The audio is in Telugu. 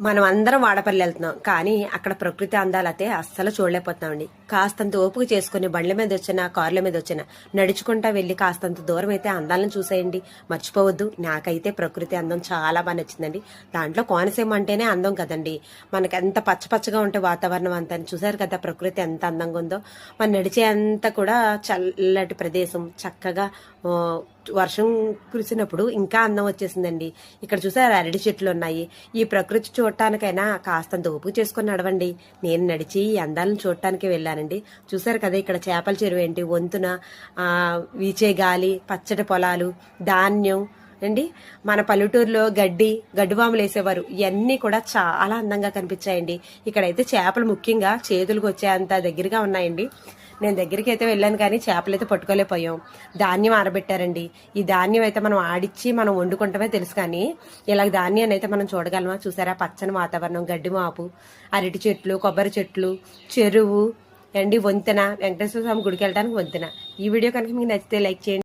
మనం అందరం వాడపల్లి వెళ్తున్నాం. కానీ అక్కడ ప్రకృతి అందాలైతే అస్సలు చూడలేకపోతున్నామండి. కాస్తంత ఓపిక చేసుకుని బండ్ల మీద వచ్చిన కార్ల మీద వచ్చిన నడుచుకుంటా వెళ్ళి కాస్తంత దూరం అయితే అందాలను చూసేయండి. మర్చిపోవద్దు. నాకైతే ప్రకృతి అందం చాలా బాగా నచ్చిందండి. దాంట్లో కోనసీమ అంటేనే అందం కదండి. మనకి ఎంత పచ్చ పచ్చగా ఉంటే వాతావరణం అంతా. చూసారు కదా ప్రకృతి ఎంత అందంగా ఉందో. మనం నడిచే అంత కూడా చల్లటి ప్రదేశం చక్కగా వర్షం కురిసినప్పుడు ఇంకా అందం వచ్చేసిందండి. ఇక్కడ చూసారు అరటి చెట్లు ఉన్నాయి. ఈ ప్రకృతి చూడటానికైనా కాస్తంత ఓపు చేసుకుని నడవండి. నేను నడిచి ఈ అందాలను చూడటానికి వెళ్ళానండి. చూసారు కదా ఇక్కడ చేపల చెరువు ఏంటి? వంతున వీచే గాలి పచ్చటి పొలాలు ధాన్యం అండి? మన పల్లెటూరులో గడ్డి గడ్డివాములు వేసేవారు. ఇవన్నీ కూడా చాలా అందంగా కనిపించాయండి. ఇక్కడైతే చేపలు ముఖ్యంగా చేతులకు వచ్చేంత దగ్గరగా ఉన్నాయండి. నేను దగ్గరికి అయితే వెళ్ళాను కానీ చేపలు అయితే పట్టుకోలేకపోయాం. ధాన్యం ఆరబెట్టారండి. ఈ ధాన్యం అయితే మనం ఆడిచ్చి మనం వండుకుంటామే తెలుసు కానీ ఇలా ధాన్యాన్ని అయితే మనం చూడగలమా? చూసారా? పచ్చని వాతావరణం గడ్డి మాపు అరటి చెట్లు కొబ్బరి చెట్లు చెరువు అండి వంతెన. వెంకటేశ్వర స్వామి గుడికి వెళ్ళడానికి వంతెన. ఈ వీడియో కనుక మీకు నచ్చితే లైక్ చేయండి.